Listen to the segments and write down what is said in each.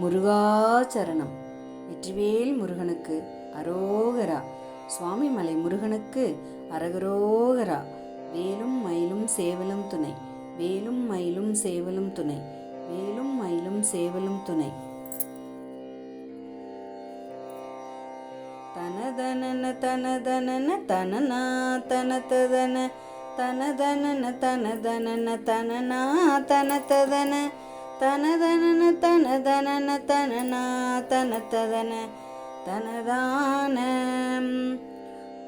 முருகாச்சரணம். வெற்றிவேல் முருகனுக்கு அரோகரா. சுவாமிமலை முருகனுக்கு அரகரோகரா. வேலும் மயிலும் சேவலும் துணை. வேலும் மயிலும் சேவலும் துணை. வேலும் மயிலும் சேவலும் துணை. தனதனன தனதனன தனனா தனததன தனதனன தனதனன தனனா தனததன தனதனன தனதனன தனனா தனத்ததன தனதான.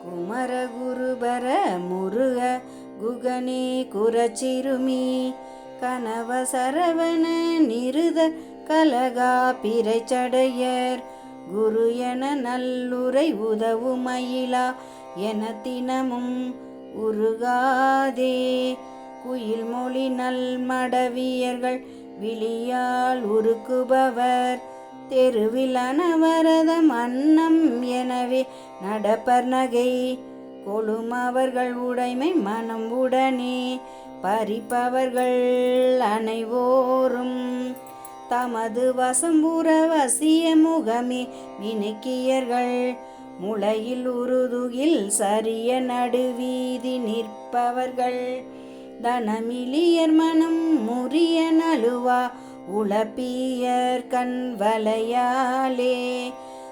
குமரகுருபர முருக குகனே குரச்சிறுமி கனவ சரவண நிருத கலகா பிறைச்சடையர். குரு என நல்லுரை உதவுமயிலா என தினமும் உருகாதே. குயில் மொழி நல்மடவியர்கள் விழியால் உருக்குபவர். தெருவில் அனவரத மன்னம் எனவே நடப்பர் நகை. கொழும் அவர்கள் உடைமை மனம் உடனே பறிப்பவர்கள் அனைவோரும். தமது வசம்புற வசிய முகமே மினுக்கியர்கள். முளையில் உருதுகில் சரிய நடுவீதி நிற்பவர்கள். தனமிலியர் மனம் முறிய நலுவா உளப்பியர் கண் வலையாலே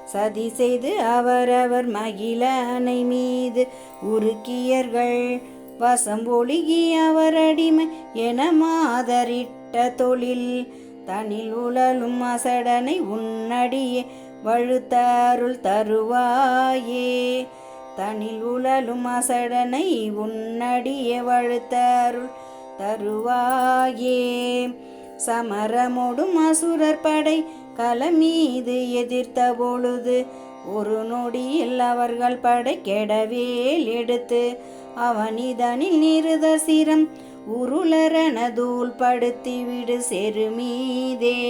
சதி செய்து அவரவர் மகிழனை மீது உருக்கியர்கள் வசம்பொழுகி அவர் அடிமை என மாதரிட்ட தொழில். தனில் உழலும் அசடனை உன்னடியே வழுத்தருள் தருவாயே. தனில் உழலும் அசடனை உன்னடிய வழுத்தருள் தருவாயே. சமரமோடும் அசுரர் படை கலமீது எதிர்த்த பொழுது ஒரு நொடியில் அவர்கள் படை கெடவேல் எடுத்து அவனிதனில் நிறுத சிரம் உருளரன தூள் படுத்தி விடு செருமீதே.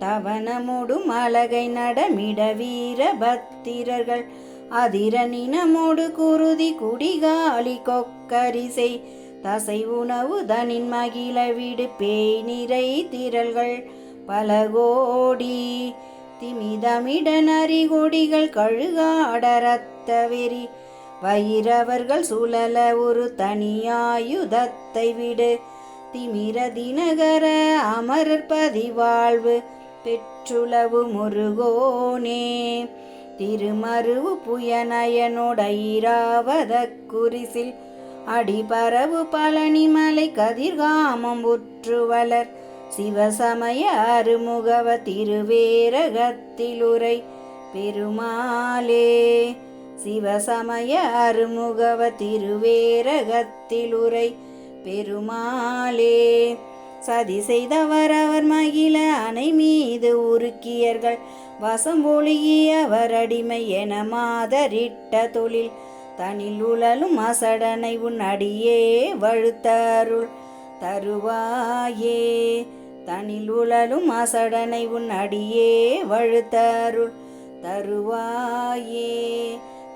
தவனமோடும் அழகை நடமிட வீர பத்திரர்கள் அதிரனினமோடு குருதி குடிகாலி கொக்கரிசை தசை உணவு தனின் மகிழ வீடு பேய் நிறை திரள்கள் பல கோடி. திமிதமிட அறிகொடிகள் கழுகாடரத்த வெறி வைரவர்கள் சுழல ஒரு தனியாயுதத்தை விடு. திமிர தினகர அமரர் பதிவாழ்வு பெற்றுளவு முருகோனே. திருமருவு புயநயனோட ஐராவத குறிசில் அடிபரவு பழனிமலை கதிர்காமம் உற்றுவலர் சிவசமய அருமுகவ திருவேரகத்திலுரை பெருமாளே. சிவசமய அருமுகவ திருவேரகத்திலுரை பெருமாளே. சதி செய்தவர் அவர் மகிழ அணை மீது உருக்கியர்கள். வசம்பொழிய அவரடிமை என மாதரிட்ட தொழில் தனில் உழலும் அசடனை உன் அடியே வழுத்தருள் தருவாயே தனில் உழலும் அசடனை உன் அடியே வழுத்தருள் தருவாயே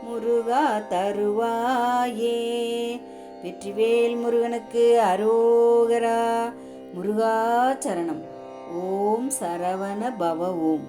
முருகா தருவாயே வெற்றிவேல் முருகனுக்கு அரோகரா முருகாச்சரணம் ஓம் சரவண பவ ஓம்.